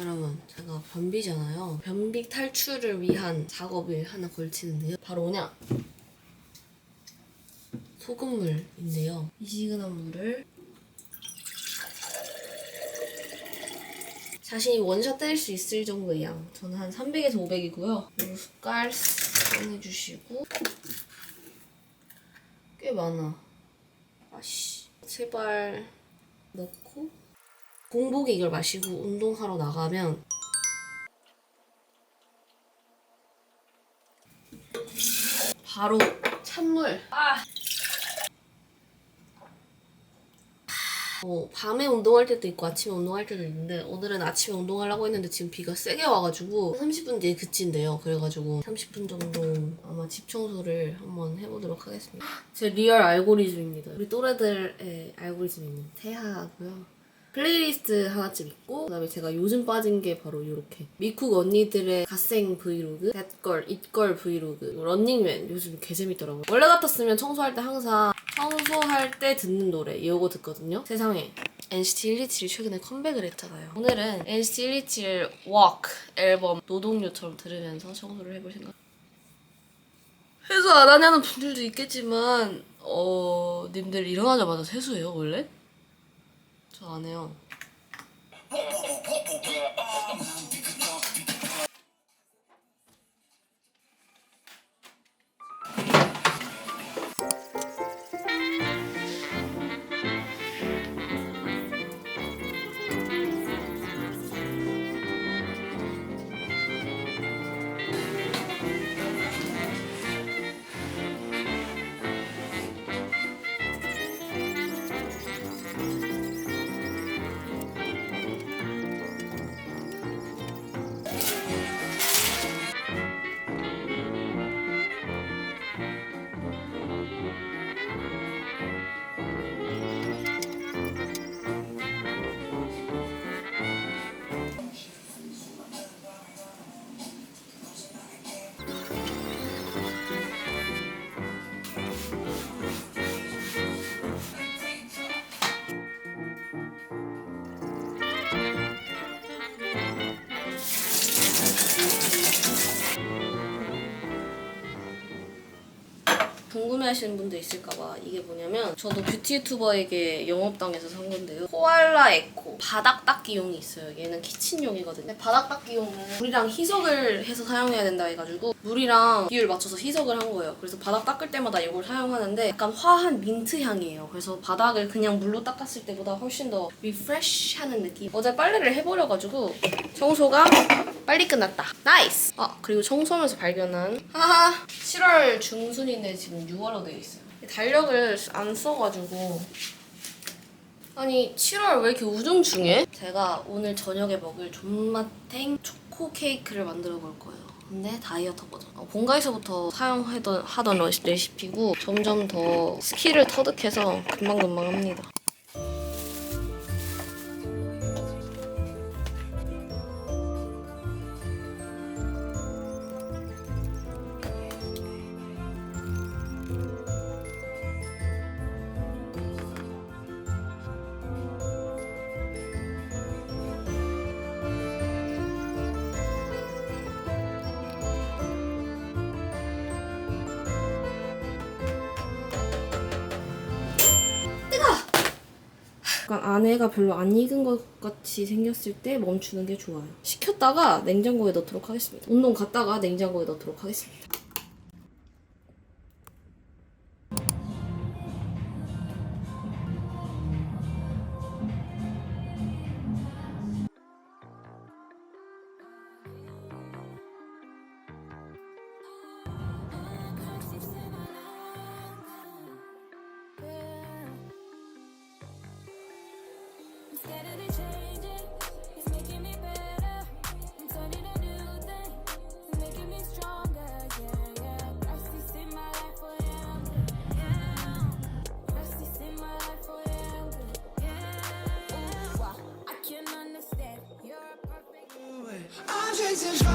여러분, 제가 변비잖아요. 변비 탈출을 위한 작업을 하나 걸치는데요. 바로 뭐냐? 소금물인데요. 미지근한 물을 자신이 원샷 때릴 수 있을 정도의 양. 저는 한 300에서 500이고요. 그리고 숟갈 꺼내주시고 꽤 많아. 아씨. 제발 넣고 공복에 이걸 마시고 운동하러 나가면 바로 찬물. 아. 어, 밤에 운동할 때도 있고 아침에 운동할 때도 있는데 오늘은 아침에 운동하려고 했는데 지금 비가 세게 와가지고 30분 뒤에 그친대요. 그래가지고 30분 정도 아마 집 청소를 한번 해보도록 하겠습니다. 제 리얼 알고리즘입니다. 우리 또래들의 알고리즘입니다. 태하고요. 플레이리스트 하나쯤 있고 그다음에 제가 요즘 빠진 게 바로 이렇게 미쿡 언니들의 갓생 브이로그 that걸 it걸 브이로그 런닝맨 요즘 개 재밌더라고요. 원래 같았으면 청소할 때 항상 청소할 때 듣는 노래 이거 듣거든요. 세상에. NCT 127이 최근에 컴백을 했잖아요. 오늘은 NCT 127 Walk 앨범 노동요처럼 들으면서 청소를 해볼 생각. 세수 안 하냐는 분들도 있겠지만 어... 님들 일어나자마자 세수해요 원래? 저 안 해요. 궁금해하시는 분도 있을까봐 이게 뭐냐면 저도 뷰티 유튜버에게 영업당해서 산 건데요. 코알라 에코. 바닥 닦기용이 있어요. 얘는 키친용이거든요. 바닥 닦기용은 물이랑 희석을 해서 사용해야 된다 해가지고 물이랑 비율 맞춰서 희석을 한 거예요. 그래서 바닥 닦을 때마다 이걸 사용하는데 약간 화한 민트 향이에요. 그래서 바닥을 그냥 물로 닦았을 때보다 훨씬 더 리프레쉬하는 느낌? 어제 빨래를 해버려가지고 청소가 빨리 끝났다. 나이스! 아 그리고 청소하면서 발견한 하하 7월 중순인데 지금 6월로 되어 있어요. 달력을 안 써가지고. 아니 7월 왜 이렇게 우중충해? 제가 오늘 저녁에 먹을 존맛탱 초코 케이크를 만들어 볼 거예요. 근데 다이어트 버전. 어, 본가에서부터 사용하던 하던 레시- 레시피고 점점 더 스킬을 터득해서 금방금방 합니다 약간 안에가 별로 안 익은 것 같이 생겼을 때 멈추는 게 좋아요. 식혔다가 냉장고에 넣도록 하겠습니다. 운동 갔다가 냉장고에 넣도록 하겠습니다. rising.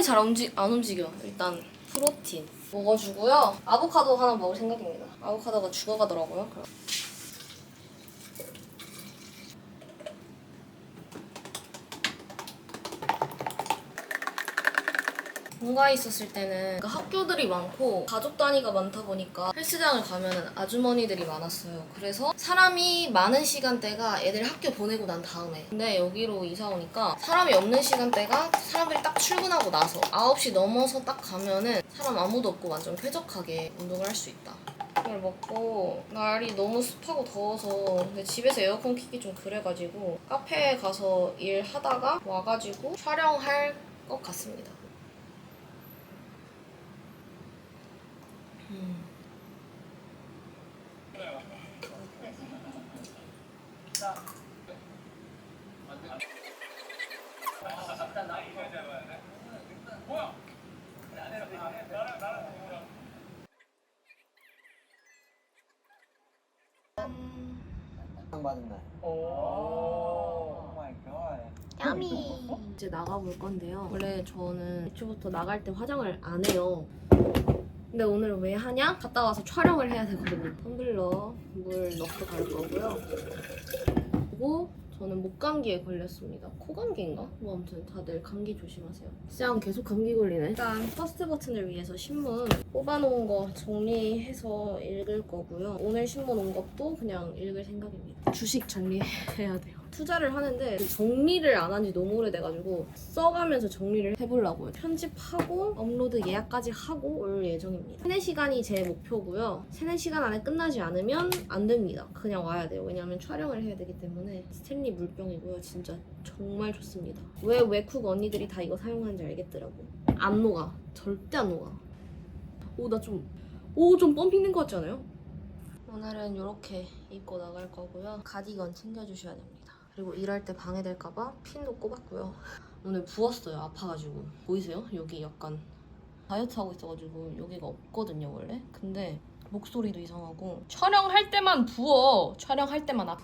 팔이 잘 움직 안 움직여. 일단 프로틴 먹어주고요. 아보카도 하나 먹을 생각입니다. 아보카도가 죽어가더라고요. 그럼. 본가에 있었을 때는 그 학교들이 많고 가족 단위가 많다 보니까 헬스장을 가면 아주머니들이 많았어요. 그래서 사람이 많은 시간대가 애들 학교 보내고 난 다음에 근데 여기로 이사 오니까 사람이 없는 시간대가 사람들이 딱 출근하고 나서 9시 넘어서 딱 가면은 사람 아무도 없고 완전 쾌적하게 운동을 할 수 있다. 이걸 먹고 날이 너무 습하고 더워서 근데 집에서 에어컨 키기 좀 그래가지고 카페에 가서 일하다가 와가지고 촬영할 것 같습니다. 받은 날. 오 마이 갓. 야미 이제 나가볼 건데요 원래 저는 애초부터 나갈 때 화장을 안 해요 근데 오늘 왜 하냐? 갔다 와서 촬영을 해야 되거든요. 텀블러 물 넣고 갈 거고요. 그리고 저는 목 감기에 걸렸습니다. 코 감기인가? 뭐 아무튼 다들 감기 조심하세요. 쌤 계속 감기 걸리네. 일단 퍼스트 버튼을 위해서 신문 뽑아놓은 거 정리해서 읽을 거고요. 오늘 신문 온 것도 그냥 읽을 생각입니다. 주식 정리해야 돼요 투자를 하는데 그 정리를 안 한 지 너무 오래돼가지고 써가면서 정리를 해보려고요. 편집하고 업로드 예약까지 하고 올 예정입니다. 3, 4시간이 제 목표고요. 3, 4시간 안에 끝나지 않으면 안 됩니다. 그냥 와야 돼요. 왜냐하면 촬영을 해야 되기 때문에 스탠리 물병이고요. 진짜 정말 좋습니다. 왜 웨쿡 언니들이 다 이거 사용하는지 알겠더라고. 안 녹아. 절대 안 녹아. 오 나 좀... 오 좀 펌핑된 것 같지 않아요? 오늘은 이렇게 입고 나갈 거고요. 가디건 챙겨주셔야 됩니다. 그리고 일할 때 방해될까봐 핀도 꼽았고요. 오늘 부었어요. 아파가지고. 보이세요? 여기 약간 다이어트 하고 있어가지고 여기가 없거든요 원래. 근데 목소리도 이상하고 촬영할 때만 부어. 촬영할 때만 아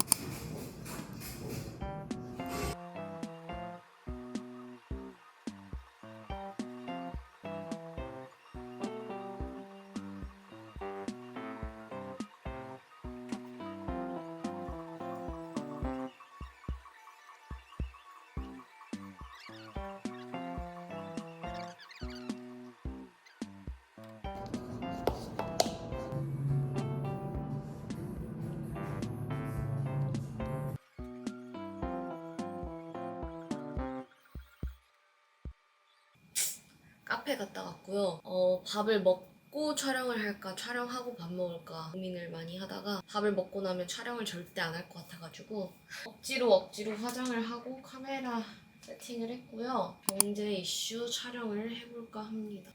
카페 갔다 왔고요. 어, 밥을 먹고 촬영을 할까, 촬영하고 밥 먹을까 고민을 많이 하다가 밥을 먹고 나면 촬영을 절대 안 할 것 같아가지고 억지로 억지로 화장을 하고 카메라 세팅을 했고요. 경제 이슈 촬영을 해볼까 합니다.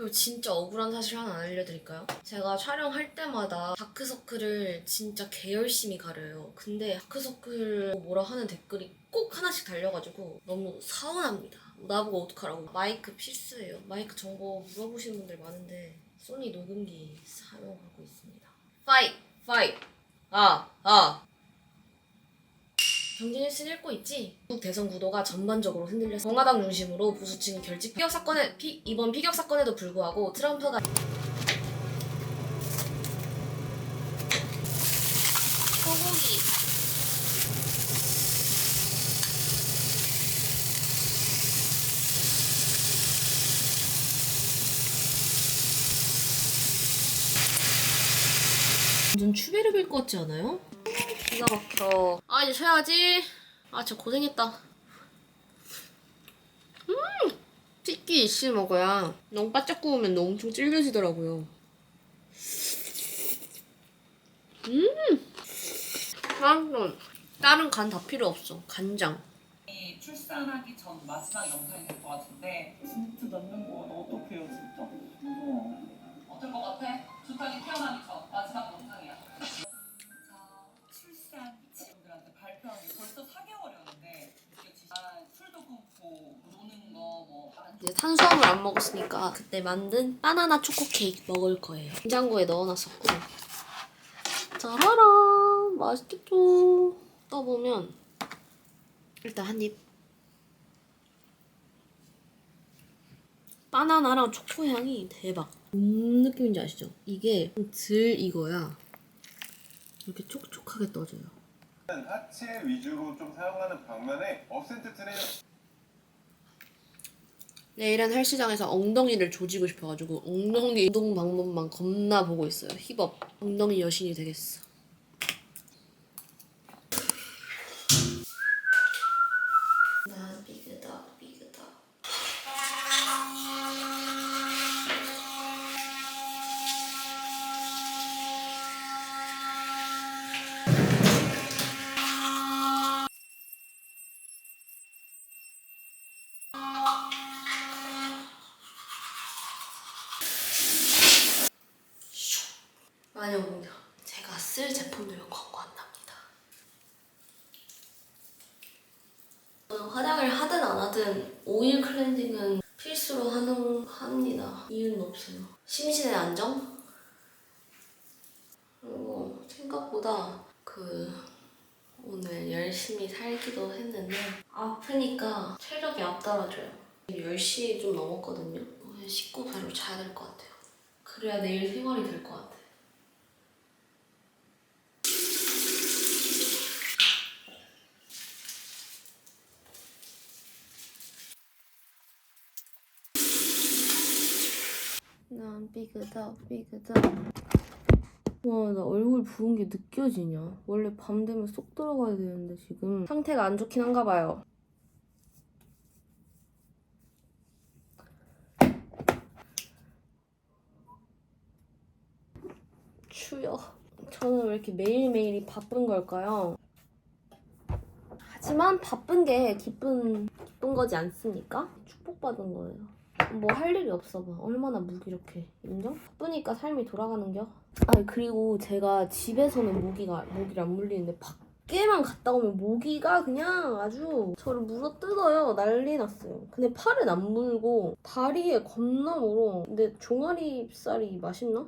그리고 진짜 억울한 사실 하나 알려드릴까요? 제가 촬영할 때마다 다크서클을 진짜 개열심히 가려요. 근데 다크서클 뭐라 하는 댓글이 꼭 하나씩 달려가지고 너무 서운합니다. 나보고 어떡하라고. 마이크 필수예요. 마이크 정보 물어보시는 분들 많은데 소니 녹음기 사용하고 있습니다. 파이! 파이! 아! 아! 경제뉴스 읽고 있지? 미국 대선 구도가 전반적으로 흔들렸어. 공화당 중심으로 보수층이 결집. 피격 사건에 피, 이번 피격 사건에도 불구하고 트럼프가 소고기 완전 추베르빌 것 같지 않아요? 기가 막혀. 아 이제 쉬어야지. 아, 진짜 고생했다. 음! 튀기 이씨 먹어야 너무 바짝 구우면 너무 엄청 질겨지더라고요. 음! 다른, 다른 간 다 필요 없어. 간장. 이 출산하기 전 마지막 영상이 될 것 같은데 진짜 낳는 건 어떡해요, 진짜? 무서워. 먹었으니까 그때 만든 바나나 초코 케이크 먹을 거예요. 냉장고에 넣어놨었고. 짜라란! 맛있겠죠? 떠보면 일단 한 입. 바나나랑 초코 향이 대박. 무슨 느낌인지 아시죠? 이게 좀덜 익어야 이렇게 촉촉하게 떠져요. 하체 위주로 좀 사용하는 방면에 업센트 트레이너 내일은 헬스장에서 엉덩이를 조지고 싶어가지고 엉덩이 운동 방법만 겁나 보고 있어요. 힙업. 엉덩이 여신이 되겠어. 난 비그다 비그다. 마녀공녀. 제가 쓸 제품들을 광고한답니다. 저는 화장을 하든 안 하든 오일 클렌징은 필수로 하는 합니다. 이유는 없어요. 심신의 안정? 그리고 생각보다 그 오늘 열심히 살기도 했는데 아프니까 체력이 앞떨어져요. 10시 좀 넘었거든요. 19배로 자야 될 것 같아요. 그래야 내일 생활이 될 것 같아. 난 삐그덕 삐그덕. 와 나 얼굴 부은 게 느껴지냐? 원래 밤 되면 쏙 들어가야 되는데 지금. 상태가 안 좋긴 한가 봐요. 추여. 저는 왜 이렇게 매일매일이 바쁜 걸까요? 하지만 바쁜 게 기쁜 기쁜 거지 않습니까? 축복받은 거예요 뭐 할 일이 없어 봐. 얼마나 무기력해. 인정? 바쁘니까 삶이 돌아가는겨. 아 그리고 제가 집에서는 모기가 모기를 안 물리는데 밖에만 갔다 오면 모기가 그냥 아주 저를 물어 뜯어요. 난리 났어요. 근데 팔은 안 물고 다리에 겁나 물어. 근데 종아리 살이 맛있나?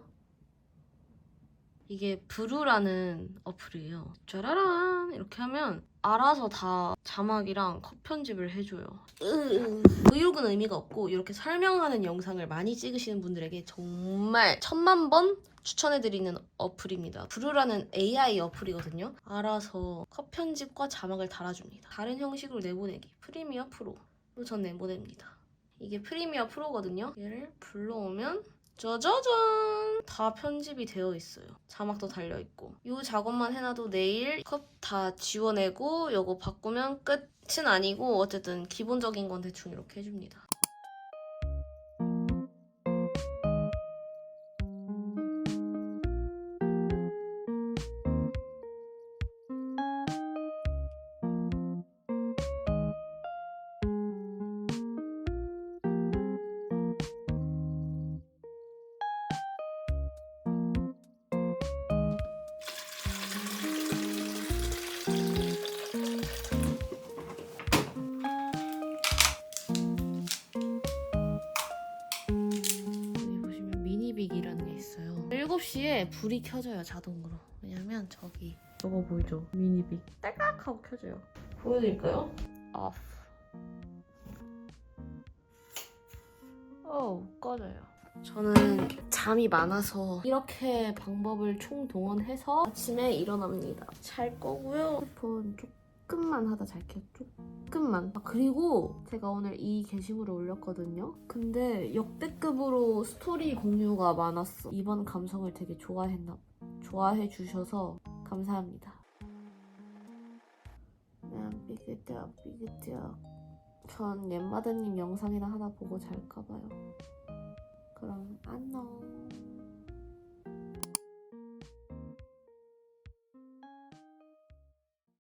이게 브루라는 어플이에요. 짜라란 이렇게 하면 알아서 다 자막이랑 컷 편집을 해줘요. 으, 의욕은 의미가 없고 이렇게 설명하는 영상을 많이 찍으시는 분들에게 정말 천만 번 추천해드리는 어플입니다. 브루라는 AI 어플이거든요. 알아서 컷 편집과 자막을 달아줍니다. 다른 형식으로 내보내기 프리미어 프로. 전 내보냅니다. 이게 프리미어 프로거든요. 얘를 불러오면 짜자잔! 다 편집이 되어 있어요. 자막도 달려 있고. 이 작업만 해놔도 내일 컷다 지워내고 요거 바꾸면 끝은 아니고 어쨌든 기본적인 건 대충 이렇게 해줍니다. 7시에 불이 켜져요, 자동으로. 왜냐면 저기 저거 보이죠? 미니빅. 딸깍 하고 켜져요. 보여드릴까요? off. 어, 꺼져요. 저는 잠이 많아서 이렇게 방법을 총동원해서 아침에 일어납니다. 잘 거고요. 핸드폰 조금 조금만 하다 잘게요. 조금만. 아, 그리고 제가 오늘 이 게시물을 올렸거든요. 근데 역대급으로 스토리 공유가 많았어. 이번 감성을 되게 좋아했나 좋아해 주셔서 감사합니다. 음, 그냥 삐그덕 삐그덕. 전 옛마드님 영상이나 하나 보고 잘까봐요. 그럼 안녕.